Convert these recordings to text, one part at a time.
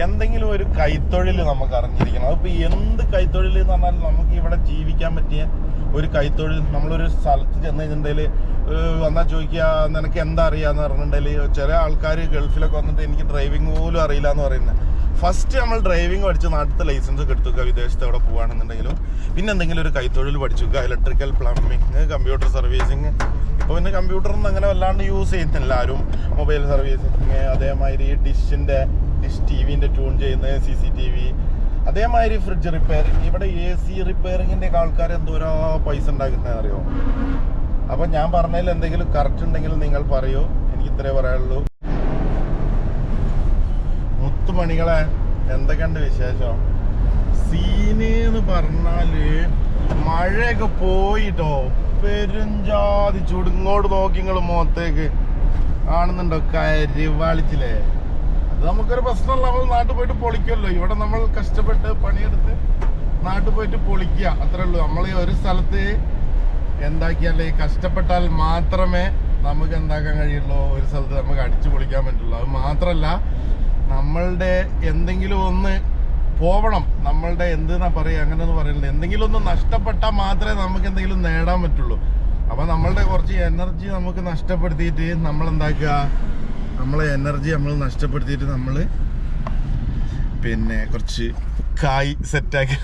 എന്തെങ്കിലും ഒരു കൈത്തൊഴിൽ നമുക്ക് അറിഞ്ഞിരിക്കണം അതിപ്പോൾ എന്ത് കൈത്തൊഴിൽ എന്ന് പറഞ്ഞാൽ നമുക്ക് ഇവിടെ ജീവിക്കാൻ പറ്റിയ ഒരു കൈത്തൊഴിൽ. നമ്മളൊരു സ്ഥലത്ത് ചെന്ന് കഴിഞ്ഞിട്ടുണ്ടെങ്കിൽ വന്നാൽ ചോദിക്കുക നിനക്ക് എന്താ അറിയാന്ന് പറഞ്ഞിട്ടുണ്ടെങ്കിൽ ചില ആൾക്കാർ ഗൾഫിലൊക്കെ വന്നിട്ട് എനിക്ക് ഡ്രൈവിംഗ് പോലും അറിയില്ല എന്ന് പറയുന്നത് ഫസ്റ്റ് നമ്മൾ ഡ്രൈവിംഗ് പഠിച്ച് നാട്ടിലത്തെ ലൈസൻസ് ഒക്കെ വിദേശത്ത് അവിടെ പോകുകയാണെന്നുണ്ടെങ്കിലും പിന്നെ എന്തെങ്കിലും ഒരു കൈത്തൊഴിൽ പഠിച്ചുക ഇലക്ട്രിക്കൽ പ്ലംബിങ് കമ്പ്യൂട്ടർ സർവീസിങ് ഇപ്പോൾ പിന്നെ കമ്പ്യൂട്ടറൊന്നും അങ്ങനെ വല്ലാണ്ട് യൂസ് ചെയ്യുന്നില്ല ആരും. മൊബൈൽ സർവീസിങ് അതേമാതിരി ഡിഷിന്റെ ഡിഷ് ടി വിന്റെ ട്യൂൺ ചെയ്യുന്നത് സി സി ടി വി അതേമാതിരി ഫ്രിഡ്ജ് റിപ്പയറിങ് ഇവിടെ എ സി റിപ്പയറിങ്ങിന്റെ ആൾക്കാർ എന്തോരോ പൈസ ഉണ്ടാക്കുന്നത് അറിയോ? അപ്പം ഞാൻ പറഞ്ഞതിൽ എന്തെങ്കിലും കറക്റ്റ് ഉണ്ടെങ്കിൽ നിങ്ങൾ പറയൂ. എനിക്ക് ഇത്രേ പറയാനുള്ളൂ. മുത്തുമണികളെ എന്തൊക്കെയുണ്ട് വിശേഷം? സീന് എന്ന് പറഞ്ഞാൽ മഴയൊക്കെ പോയിട്ടോ? പെരുഞ്ചാതി ചുടുങ്ങോട് നോക്കി നിങ്ങൾ മുഖത്തേക്ക് കാണുന്നുണ്ടോ? കരിവാളിച്ചില്ലേ അത് നമുക്കൊരു പ്രശ്നമല്ല നമ്മൾ നാട്ടിൽ പോയിട്ട് പൊളിക്കുമല്ലോ. ഇവിടെ നമ്മൾ കഷ്ടപ്പെട്ട് പണിയെടുത്ത് നാട്ടിൽ പോയിട്ട് പൊളിക്കുക. അത്രേ ഉള്ളൂ. നമ്മൾ ഒരു സ്ഥലത്ത് എന്താക്കിയാലേ കഷ്ടപ്പെട്ടാൽ മാത്രമേ നമുക്ക് എന്താക്കാൻ കഴിയുള്ളൂ. ഒരു സ്ഥലത്ത് നമുക്ക് അടിച്ചു പൊളിക്കാൻ പറ്റുള്ളൂ. അത് മാത്രമല്ല നമ്മളുടെ എന്തെങ്കിലും ഒന്ന് പോവണം. നമ്മളുടെ എന്തെന്നാ പറയുക? അങ്ങനെ ഒന്ന് പറയുന്നത് എന്തെങ്കിലും ഒന്ന് നഷ്ടപ്പെട്ടാൽ മാത്രമേ നമുക്ക് എന്തെങ്കിലും നേടാൻ പറ്റുള്ളൂ. അപ്പൊ നമ്മളുടെ കുറച്ച് എനർജി നമുക്ക് നഷ്ടപ്പെടുത്തിയിട്ട് നമ്മൾ എന്താക്കുക നമ്മളെ എനർജി നമ്മൾ നഷ്ടപ്പെടുത്തിയിട്ട് നമ്മൾ പിന്നെ കുറച്ച് കായ് സെറ്റാക്കി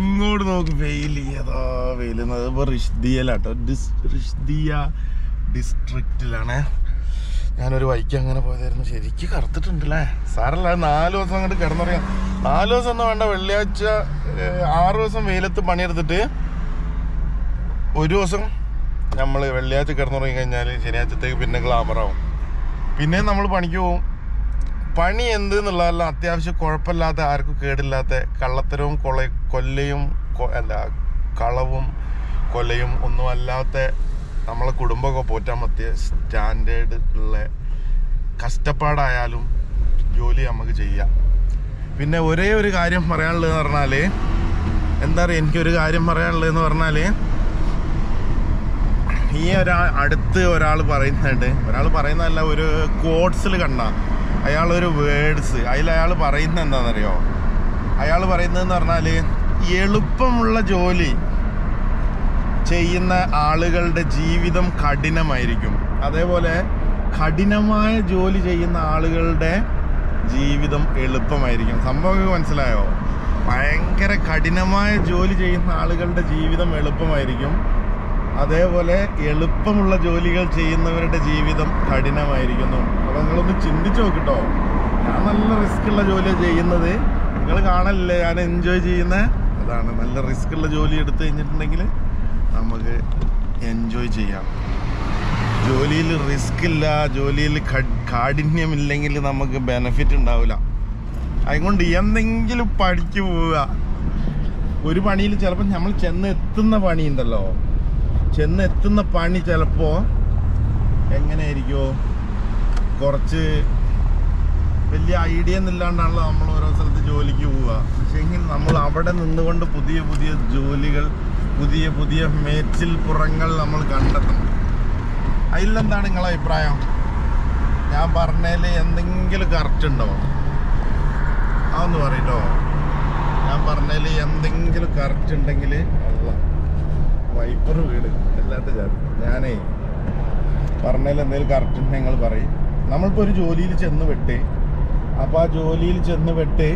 ഇങ്ങോട്ട് നോക്ക് വെയിൽ ഏതാ വെയിൽ അതിപ്പോൾ റിഷ്ദിയലാട്ടോ ഡിസ് റിഷ്ദിയ ഡിസ്ട്രിക്റ്റിലാണ് ഞാനൊരു വൈക്ക് അങ്ങനെ പോയതായിരുന്നു. ശരിക്ക് കറുത്തിട്ടുണ്ടല്ലേ? സാറല്ല നാല് ദിവസം അങ്ങോട്ട് കിടന്നറിയാം നാല് ദിവസം ഒന്നും വേണ്ട. വെള്ളിയാഴ്ച ആറ് ദിവസം വെയിലത്ത് പണിയെടുത്തിട്ട് ഒരു ദിവസം നമ്മൾ വെള്ളിയാഴ്ച കിടന്നുറങ്ങി കഴിഞ്ഞാൽ ശനിയാഴ്ചത്തേക്ക് പിന്നെ ഗ്ലാമറാവും പിന്നെ നമ്മൾ പണിക്ക് പോവും പണി എന്ത് എന്നുള്ളതല്ല അത്യാവശ്യം കുഴപ്പമില്ലാത്ത ആർക്കും കേടില്ലാത്ത കള്ളത്തരവും കൊള കൊല്ലയും അല്ല കളവും കൊലയും ഒന്നും അല്ലാത്ത നമ്മളെ കുടുംബമൊക്കെ പോറ്റാൻ പറ്റിയ സ്റ്റാൻഡേർഡ് ഉള്ള കഷ്ടപ്പാടായാലും ജോലി നമുക്ക് ചെയ്യാം. പിന്നെ ഒരേ ഒരു കാര്യം പറയാനുള്ളതെന്ന് പറഞ്ഞാൽ എന്താ പറയുക എനിക്കൊരു കാര്യം പറയാനുള്ളതെന്ന് പറഞ്ഞാൽ ഈ ഒരാ അടുത്ത് ഒരാൾ പറയുന്നുണ്ട്. ഒരാൾ പറയുന്നതല്ല ഒരു കോഡ്സിൽ കണ്ട. അയാളൊരു വേർഡ്സ് അതിൽ അയാൾ പറയുന്ന എന്താണെന്നറിയോ? അയാൾ പറയുന്നതെന്ന് പറഞ്ഞാൽ എളുപ്പമുള്ള ജോലി ചെയ്യുന്ന ആളുകളുടെ ജീവിതം കഠിനമായിരിക്കും. അതേപോലെ കഠിനമായ ജോലി ചെയ്യുന്ന ആളുകളുടെ ജീവിതം എളുപ്പമായിരിക്കും. സംഭവം മനസ്സിലായോ? ഭയങ്കര കഠിനമായ ജോലി ചെയ്യുന്ന ആളുകളുടെ ജീവിതം എളുപ്പമായിരിക്കും. അതേപോലെ എളുപ്പമുള്ള ജോലികൾ ചെയ്യുന്നവരുടെ ജീവിതം കഠിനമായിരിക്കുന്നു. അപ്പോൾ നിങ്ങളൊന്ന് ചിന്തിച്ചു നോക്കിട്ടോ. ഞാൻ നല്ല റിസ്ക് ഉള്ള ജോലിയാണ് ചെയ്യുന്നത്. നിങ്ങൾ കാണല്ലേ ഞാൻ എൻജോയ് ചെയ്യുന്ന? അതാണ്. നല്ല റിസ്ക് ഉള്ള ജോലി എടുത്തു കഴിഞ്ഞിട്ടുണ്ടെങ്കിൽ നമുക്ക് എൻജോയ് ചെയ്യാം. ജോലിയിൽ റിസ്ക് ഇല്ല ജോലിയിൽ കാഠിന്യമില്ലെങ്കിൽ നമുക്ക് ബെനഫിറ്റ് ഉണ്ടാവില്ല. അതുകൊണ്ട് എന്തെങ്കിലും പഠിച്ചു പോവുക. ഒരു പണിയിൽ ചിലപ്പോൾ നമ്മൾ ചെന്ന് എത്തുന്ന പണി ഉണ്ടല്ലോ ചെന്ന് എത്തുന്ന പണി ചിലപ്പോൾ എങ്ങനെയായിരിക്കുമോ കുറച്ച് വലിയ ഐഡിയ ഒന്നുമില്ലാണ്ടാണല്ലോ നമ്മൾ ഓരോ സ്ഥലത്ത് ജോലിക്ക് പോവുക. പക്ഷേങ്കിൽ നമ്മൾ അവിടെ നിന്നുകൊണ്ട് പുതിയ പുതിയ ജോലികൾ പുതിയ പുതിയ മേച്ചിൽ പുറങ്ങൾ നമ്മൾ കണ്ടെത്തണം. അതിലെന്താണ് നിങ്ങളെ അഭിപ്രായം? ഞാൻ പറഞ്ഞതിൽ എന്തെങ്കിലും കറക്റ്റ് ഉണ്ടോ? അതൊന്ന് പറയട്ടോ ഞാൻ പറഞ്ഞതിൽ എന്തെങ്കിലും കറക്റ്റ് ഉണ്ടെങ്കിൽ അല്ല വൈപ്പർ വീട് അല്ലാത്ത ജാതി ഞാനേ പറഞ്ഞതിൽ എന്തെങ്കിലും കറക്റ്റ് നിങ്ങൾ പറയും. നമ്മളിപ്പോൾ ഒരു ജോലിയിൽ ചെന്ന് വെട്ട് അപ്പോൾ ആ ജോലിയിൽ ചെന്ന് വെട്ട്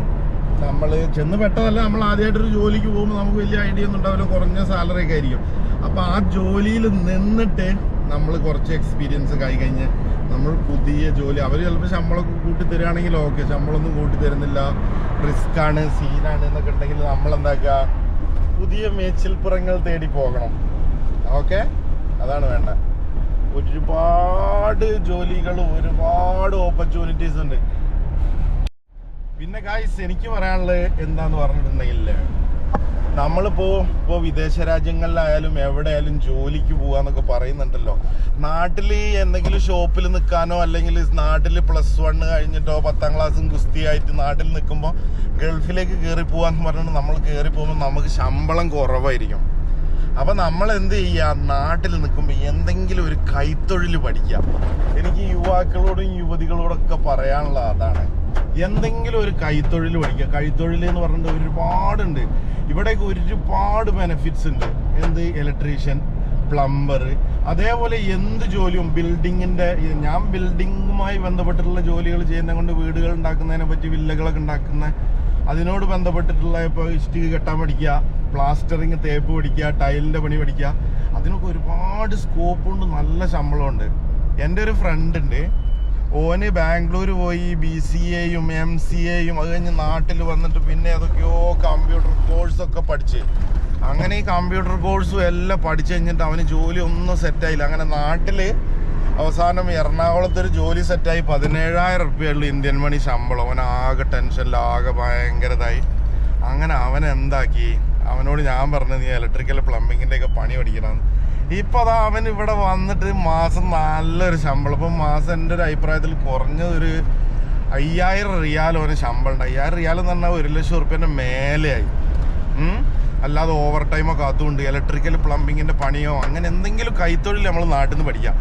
നമ്മൾ ചെന്ന് പെട്ടതല്ല നമ്മൾ ആദ്യമായിട്ടൊരു ജോലിക്ക് പോകുമ്പോൾ നമുക്ക് വലിയ ഐഡിയ ഒന്നും ഉണ്ടാവില്ല കുറഞ്ഞ സാലറി ഒക്കെ ആയിരിക്കും. അപ്പോൾ ആ ജോലിയിൽ നിന്നിട്ട് നമ്മൾ കുറച്ച് എക്സ്പീരിയൻസ് കൈ കഴിഞ്ഞ് നമ്മൾ പുതിയ ജോലി അവർ ചിലപ്പോൾ ശമ്പളമൊക്കെ കൂട്ടി തരികയാണെങ്കിൽ ഓക്കെ ശമ്പളമൊന്നും കൂട്ടി തരുന്നില്ല. റിസ്ക് ആണ് സീനാണ് എന്നൊക്കെ ഉണ്ടെങ്കിൽ നമ്മൾ എന്താക്കുക പുതിയ മേച്ചിൽപ്പുറങ്ങൾ തേടി പോകണം. ഓക്കെ അതാണ് വേണ്ട ഒരുപാട് ജോലികളും ഒരുപാട് ഓപ്പർച്യൂണിറ്റീസ് ഉണ്ട്. പിന്നെ ഗായ്സ് എനിക്ക് പറയാനുള്ളത് എന്താന്ന് പറഞ്ഞിട്ടുണ്ടെങ്കിൽ നമ്മളിപ്പോ ഇപ്പോൾ വിദേശ രാജ്യങ്ങളിലായാലും എവിടെയായാലും ജോലിക്ക് പോവാന്നൊക്കെ പറയുന്നുണ്ടല്ലോ. നാട്ടിൽ എന്തെങ്കിലും ഷോപ്പിൽ നിൽക്കാനോ അല്ലെങ്കിൽ നാട്ടിൽ പ്ലസ് വൺ കഴിഞ്ഞിട്ടോ പത്താം ക്ലാസ്സും ഗുസ്തിയായിട്ട് നാട്ടിൽ നിൽക്കുമ്പോൾ ഗൾഫിലേക്ക് കയറി പോവാന്ന് പറഞ്ഞിട്ട് നമ്മൾ കയറി പോകുമ്പോൾ നമുക്ക് ശമ്പളം കുറവായിരിക്കും. അപ്പൊ നമ്മൾ എന്ത് ചെയ്യാ? നാട്ടിൽ നിൽക്കുമ്പോൾ എന്തെങ്കിലും ഒരു കൈത്തൊഴിൽ പഠിക്കുക എനിക്ക് യുവാക്കളോടും യുവതികളോടൊക്കെ പറയാനുള്ള അതാണ്. എന്തെങ്കിലും ഒരു കൈത്തൊഴിൽ പഠിക്കുക. കൈത്തൊഴിൽ എന്ന് പറഞ്ഞിട്ട് ഒരുപാടുണ്ട്. ഇവിടെയൊക്കെ ഒരുപാട് ബെനിഫിറ്റ്സ് ഉണ്ട്. എന്ത്? ഇലക്ട്രീഷ്യൻ പ്ലംബർ അതേപോലെ എന്ത് ജോലിയും ബിൽഡിങ്ങിന്റെ ഞാൻ ബിൽഡിങ്ങുമായി ബന്ധപ്പെട്ടിട്ടുള്ള ജോലികൾ ചെയ്യുന്ന കൊണ്ട് വീടുകൾ ഉണ്ടാക്കുന്നതിനെ പറ്റി വില്ലകളൊക്കെ ഉണ്ടാക്കുന്ന അതിനോട് ബന്ധപ്പെട്ടിട്ടുള്ള ഇപ്പോൾ ഇഷ്ടിക കെട്ടാൻ പഠിക്കുക പ്ലാസ്റ്ററിങ് തേപ്പ് പഠിക്കുക ടൈലിന്റെ പണി പഠിക്കുക. അതിനൊക്കെ ഒരുപാട് സ്കോപ്പുണ്ട് നല്ല ശമ്പളമുണ്ട്. എന്റെ ഒരു ഫ്രണ്ട് ഉണ്ട്. ഓന് ബാംഗ്ലൂർ പോയി ബി സി എയും എം സി എയും അത് കഴിഞ്ഞ് നാട്ടിൽ വന്നിട്ട് പിന്നെ അതൊക്കെയോ കമ്പ്യൂട്ടർ കോഴ്സൊക്കെ പഠിച്ച്. അങ്ങനെ ഈ കമ്പ്യൂട്ടർ കോഴ്സും എല്ലാം പഠിച്ചു കഴിഞ്ഞിട്ട് അവന് ജോലി ഒന്നും സെറ്റായില്ല അങ്ങനെ നാട്ടിൽ അവസാനം എറണാകുളത്ത് ഒരു ജോലി സെറ്റായി പതിനേഴായിരം റുപ്യുള്ളൂ ഇന്ത്യൻ മണി ശമ്പളം. അവൻ ആകെ ടെൻഷനിൽ ആകെ ഭയങ്കരതായി അങ്ങനെ അവൻ എന്താക്കി അവനോട് ഞാൻ പറഞ്ഞത് നീ ഇലക്ട്രിക്കൽ പ്ലംബിങ്ങിന്റെയൊക്കെ പണി പഠിക്കണം. ഇപ്പൊ അവൻ ഇവിടെ വന്നിട്ട് മാസം നല്ലൊരു ശമ്പളം. ഇപ്പം മാസം എന്റെ ഒരു അഭിപ്രായത്തിൽ കുറഞ്ഞതൊരു അയ്യായിരം റിയാൽ അവന് ശമ്പളം ഉണ്ട്. അയ്യായിരം റിയാൽ എന്ന് പറഞ്ഞാൽ ഒരു ലക്ഷം റുപ്യന്റെ മേലെയായി. അല്ലാതെ ഓവർ ടൈമൊക്കെ അതുകൊണ്ട് ഇലക്ട്രിക്കൽ പ്ലംബിങ്ങിന്റെ പണിയോ അങ്ങനെ എന്തെങ്കിലും കൈത്തൊഴിൽ നമ്മൾ നാട്ടിൽ നിന്ന് പഠിക്കാം.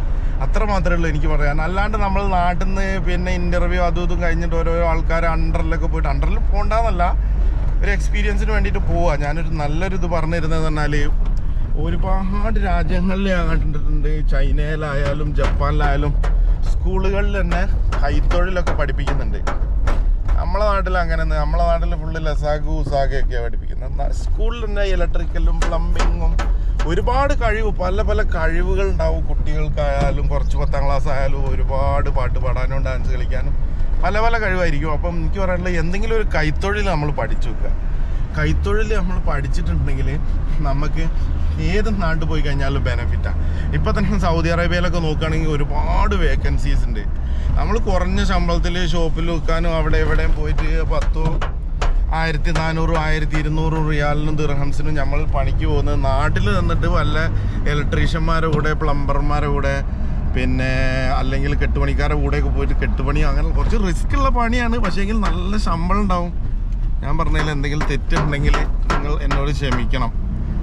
അത്ര മാത്രമേ ഉള്ളൂ എനിക്ക് പറയാൻ. അല്ലാണ്ട് നമ്മൾ നാട്ടിൽ നിന്ന് പിന്നെ ഇന്റർവ്യൂ അതും ഇതും കഴിഞ്ഞിട്ട് ഓരോരോ ആൾക്കാർ അണ്ടറിലൊക്കെ പോയിട്ട് അണ്ടറിൽ പോകണ്ടെന്നല്ല ഒരു എക്സ്പീരിയൻസിന് വേണ്ടിയിട്ട് പോവുക ഞാനൊരു നല്ലൊരു ഇത് പറഞ്ഞു തരുന്നത് പറഞ്ഞാൽ ഒരുപാട് രാജ്യങ്ങളിൽ കണ്ടിട്ടുണ്ട്. ചൈനയിലായാലും ജപ്പാനിലായാലും സ്കൂളുകളിൽ തന്നെ കൈത്തൊഴിലൊക്കെ പഠിപ്പിക്കുന്നുണ്ട്. നമ്മളെ നാട്ടിൽ അങ്ങനെ നമ്മളെ നാട്ടിൽ ഫുള്ള് ലസാഗു ഉസാഗയൊക്കെയാണ് പഠിപ്പിക്കുന്നത്. സ്കൂളിൽ തന്നെ ഇലക്ട്രിക്കലും പ്ലംബിങ്ങും ഒരുപാട് കഴിവ് പല പല കഴിവുകൾ ഉണ്ടാവും കുട്ടികൾക്കായാലും കുറച്ച് പത്താം ക്ലാസ് ആയാലും ഒരുപാട് പാട്ട് പാടാനും ഡാൻസ് കളിക്കാനും പല പല കഴിവായിരിക്കും. അപ്പം എനിക്ക് പറയാനുള്ളത് എന്തെങ്കിലും ഒരു കൈത്തൊഴിൽ നമ്മൾ പഠിച്ചു വെക്കുക. കൈത്തൊഴിൽ നമ്മൾ പഠിച്ചിട്ടുണ്ടെങ്കിൽ നമുക്ക് ഏത് നാട്ടിൽ പോയി കഴിഞ്ഞാലും ബെനഫിറ്റാണ് ഇപ്പം തന്നെ സൗദി അറേബ്യയിലൊക്കെ നോക്കുകയാണെങ്കിൽ ഒരുപാട് വേക്കൻസീസ് ഉണ്ട്. നമ്മൾ കുറഞ്ഞ ശമ്പളത്തിൽ ഷോപ്പിൽ വെക്കാനും അവിടെ എവിടെയും പോയിട്ട് പത്തോ ആയിരത്തി നാനൂറും ആയിരത്തി ഇരുന്നൂറും റിയാലിനും ദിർഹംസിനും നമ്മൾ പണിക്ക് പോകുന്നത് നാട്ടിൽ നിന്നിട്ട് വല്ല ഇലക്ട്രീഷ്യന്മാരുടെ കൂടെ പ്ലംബർമാരുടെ കൂടെ പിന്നെ അല്ലെങ്കിൽ കെട്ടുപണിക്കാരുടെ കൂടെയൊക്കെ പോയിട്ട് കെട്ടുപണി അങ്ങനെ കുറച്ച് റിസ്ക് ഉള്ള പണിയാണ്. പക്ഷേങ്കിൽ നല്ല ശമ്പളം ഉണ്ടാവും. ഞാൻ പറഞ്ഞതിൽ എന്തെങ്കിലും തെറ്റുണ്ടെങ്കിൽ നിങ്ങൾ എന്നോട് ക്ഷമിക്കണം.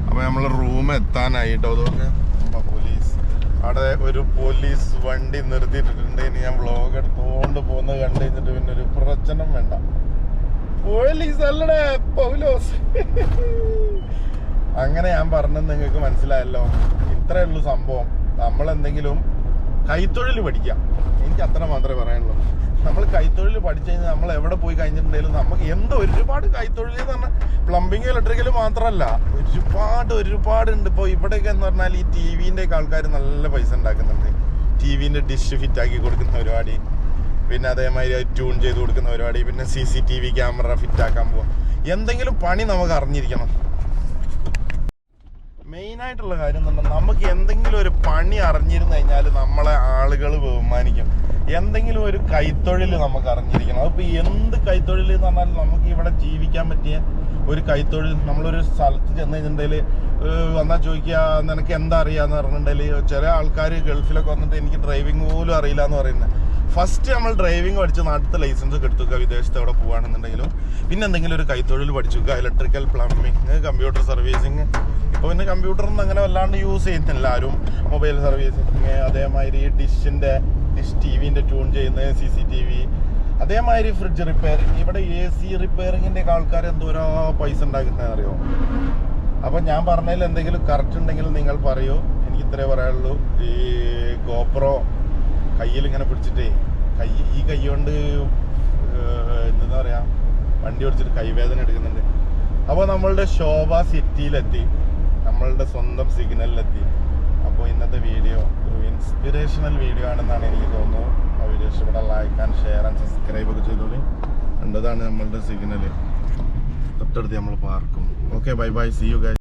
അപ്പോൾ നമ്മൾ റൂം എത്താനായിട്ടോ? അതുകൊണ്ട് പോലീസ് അവിടെ ഒരു പോലീസ് വണ്ടി നിർത്തിയിട്ടിട്ടുണ്ട്. ഇനി ഞാൻ വ്ളോഗ് എടുത്തുകൊണ്ട് പോകുന്നത് കണ്ടു കഴിഞ്ഞിട്ട് പിന്നെ ഒരു പ്രശ്നം വേണ്ട. പോലീസ് അല്ലടേ പൗലോസ്. അങ്ങനെ ഞാൻ പറഞ്ഞത് നിങ്ങൾക്ക് മനസ്സിലായല്ലോ. ഇത്രയേ ഉള്ളൂ സംഭവം. നമ്മൾ എന്തെങ്കിലും കൈത്തൊഴിൽ പഠിക്കാം. എനിക്ക് അത്ര മാത്രമേ പറയാനുള്ളൂ. നമ്മൾ കൈത്തൊഴിൽ പഠിച്ചു കഴിഞ്ഞാൽ നമ്മൾ എവിടെ പോയി കഴിഞ്ഞിട്ടുണ്ടെങ്കിലും നമുക്ക് എന്തോ ഒരുപാട് കൈത്തൊഴിൽ എന്ന് പറഞ്ഞാൽ പ്ലംബിങ് ഇലക്ട്രിക്കൽ മാത്രമല്ല. ഒരുപാട് ഒരുപാട് ഉണ്ട് ഇപ്പോൾ ഇവിടെയൊക്കെ എന്ന് പറഞ്ഞാൽ ഈ ടി വിന്റെ ഒക്കെ ആൾക്കാർ നല്ല പൈസ ഉണ്ടാക്കുന്നുണ്ട്. ടി വിന്റെ ഡിഷ് ഫിറ്റാക്കി കൊടുക്കുന്ന പരിപാടി. പിന്നെ അതേമാതിരി ട്യൂൺ ചെയ്ത് കൊടുക്കുന്ന പരിപാടി. പിന്നെ C C T V camera ഫിറ്റാക്കാൻ പോവാം. എന്തെങ്കിലും പണി നമുക്ക് അറിഞ്ഞിരിക്കണം. മെയിൻ ആയിട്ടുള്ള കാര്യം എന്ന് നമുക്ക് എന്തെങ്കിലും ഒരു പണി അറിഞ്ഞിരുന്നു കഴിഞ്ഞാൽ നമ്മളെ ആളുകൾ ബഹുമാനിക്കും. എന്തെങ്കിലും ഒരു കൈത്തൊഴിൽ നമുക്ക് അറിഞ്ഞിരിക്കണം. അതിപ്പോൾ എന്ത് കൈത്തൊഴിൽ എന്ന് പറഞ്ഞാൽ നമുക്ക് ഇവിടെ ജീവിക്കാൻ പറ്റിയ ഒരു കൈത്തൊഴിൽ. നമ്മളൊരു സ്ഥലത്ത് ചെന്ന് കഴിഞ്ഞിട്ടുണ്ടെങ്കിൽ വന്നാൽ ചോദിക്കുക നിനക്ക് എന്താ അറിയാന്ന്? പറഞ്ഞിട്ടുണ്ടെങ്കിൽ ചില ആൾക്കാർ ഗൾഫിലൊക്കെ വന്നിട്ട് എനിക്ക് ഡ്രൈവിംഗ് പോലും അറിയില്ല എന്ന് പറയുന്നത് ഫസ്റ്റ് നമ്മൾ ഡ്രൈവിംഗ് പഠിച്ച് നാട്ടിലത്തെ ലൈസൻസ് ഒക്കെ എടുത്തുക വിദേശത്ത് എവിടെ പോകുകയാണെന്നുണ്ടെങ്കിലും പിന്നെ എന്തെങ്കിലും ഒരു കൈത്തൊഴിൽ പഠിച്ചുക ഇലക്ട്രിക്കൽ പ്ലംബിങ് കമ്പ്യൂട്ടർ സർവീസിങ് ഇപ്പോൾ പിന്നെ കമ്പ്യൂട്ടറൊന്നും അങ്ങനെ വല്ലാണ്ട് യൂസ് ചെയ്യുന്നില്ല. ആരും മൊബൈൽ സർവീസിങ് അതേമാതിരി ഡിഷിന്റെ ഡിഷ് ടി വിന്റെ ട്യൂൺ ചെയ്യുന്നത് സി സി ടി വി അതേമാതിരി ഫ്രിഡ്ജ് റിപ്പയറിങ് ഇവിടെ എ സി റിപ്പയറിങ്ങിന്റെ ആൾക്കാർ എന്തോരോ പൈസ ഉണ്ടാക്കുന്നത് അറിയോ? അപ്പോൾ ഞാൻ പറഞ്ഞതിൽ എന്തെങ്കിലും കറക്റ്റ് ഉണ്ടെങ്കിൽ നിങ്ങൾ പറയൂ. എനിക്ക് ഇത്രേ പറയാനുള്ളൂ. ഈ ഗോപ്രോ കയ്യിൽ ഇങ്ങനെ പിടിച്ചിട്ടേ കൈ ഈ കൈ കൊണ്ട് എന്താ പറയാ വണ്ടി ഓടിച്ചിട്ട് കൈവേദന എടുക്കുന്നുണ്ട്. അപ്പോൾ നമ്മളുടെ ശോഭ സിറ്റിയിലെത്തി നമ്മളുടെ സ്വന്തം സിഗ്നലിലെത്തി. അപ്പോൾ ഇന്നത്തെ വീഡിയോ ഒരു ഇൻസ്പിറേഷണൽ വീഡിയോ ആണെന്നാണ് എനിക്ക് തോന്നുന്നു ആ വീഡിയോ ഇഷ്ടപ്പെടാൻ like and share and subscribe ഒക്കെ ചെയ്തോളി. കണ്ടതാണ് നമ്മളുടെ സിഗ്നൽ തൊട്ടടുത്ത് നമ്മൾ പാർക്കും okay bye bye see you guys